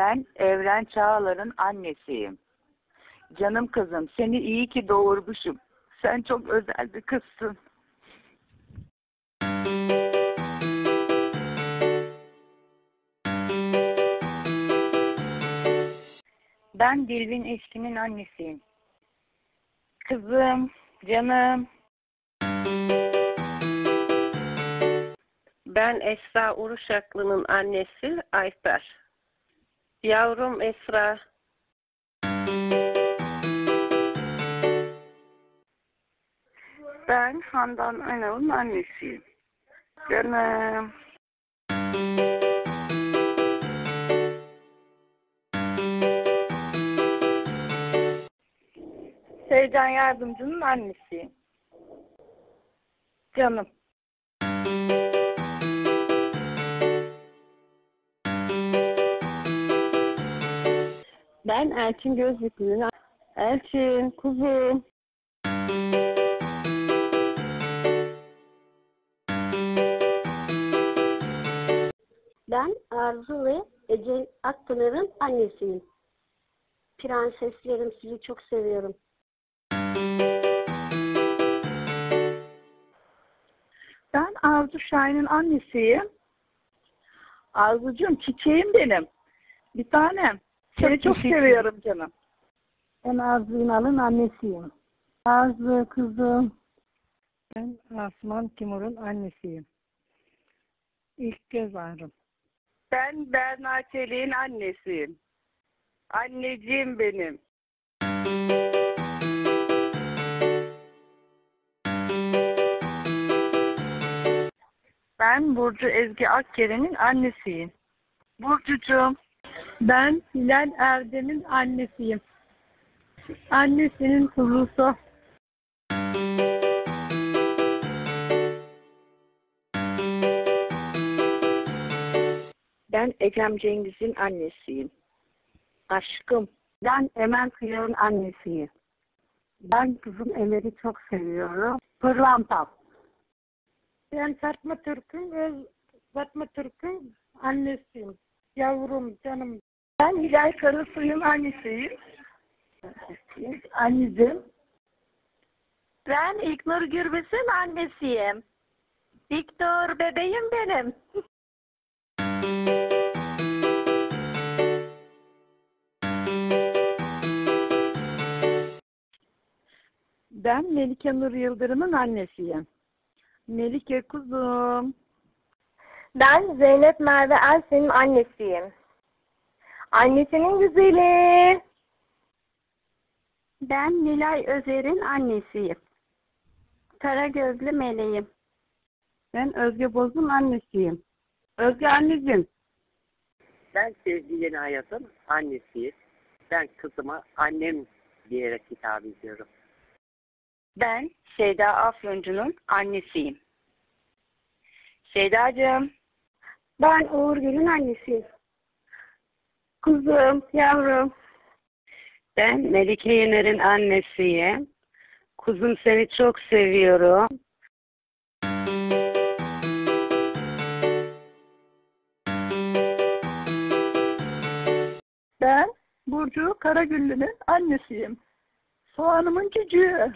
Ben Evren Çağlar'ın annesiyim. Canım kızım seni iyi ki doğurmuşum. Sen çok özel bir kızsın. Ben Dilvin Eşkin'in annesiyim. Kızım, canım. Ben Esra Uruşaklı'nın annesi Ayfer. Yavrum Esra. Ben Handan Önal'ın annesiyim. Canım. Seycan Yardımcı'nın annesiyim. Canım. Ben Elçin Gözlüklü'nün Elçin kuzum. Ben Arzu ve Ece Akpınar'ın annesiyim. Prenseslerim sizi çok seviyorum. Ben Arzu Şahin'in annesiyim. Arzucuğum çiçeğim benim. Bir tanem. Seni çok seviyorum canım. Ben Arzu İnal'ın annesiyim. Arzu kızım. Ben Asman Timur'un annesiyim. İlk göz ağrım. Ben Berna Çelik'in annesiyim. Anneciğim benim. Ben Burcu Ezgi Akkeren'in annesiyim. Burcucuğum. Ben Hilal Erdem'in annesiyim. Annesinin kuzusu. Ben Ecem Cengiz'in annesiyim. Aşkım. Ben Emel Kıyar'ın annesiyim. Ben kızım Emel'i çok seviyorum. Pırlantam. Ben Fatma Türk'ün öz Fatma Türk'ün annesiyim. Yavrum, canım. Ben Hilal Karasuy'un annesiyim. Anneciğim. Ben İlknur Gürbüz'ün annesiyim. Viktor bebeğim benim. Ben Melike Nur Yıldırım'ın annesiyim. Melike kuzum. Ben Zeynep Merve Elsen'in annesiyim. Annesinin güzeli. Ben Nilay Özer'in annesiyim. Kara gözlü meleğim. Ben Özge Boz'un annesiyim. Özge anneciğim. Ben Sevgi Yeni Hayat'ın annesiyim. Ben kızıma annem diyerek hitap ediyorum. Ben Şeyda Afyoncu'nun annesiyim. Şeydacığım. Ben Uğur Gül'ün annesiyim. Kuzum, yavrum. Ben Melike Yener'in annesiyim. Kuzum seni çok seviyorum. Ben Burcu Karagüllü'nün annesiyim. Soğanımın cücüğü.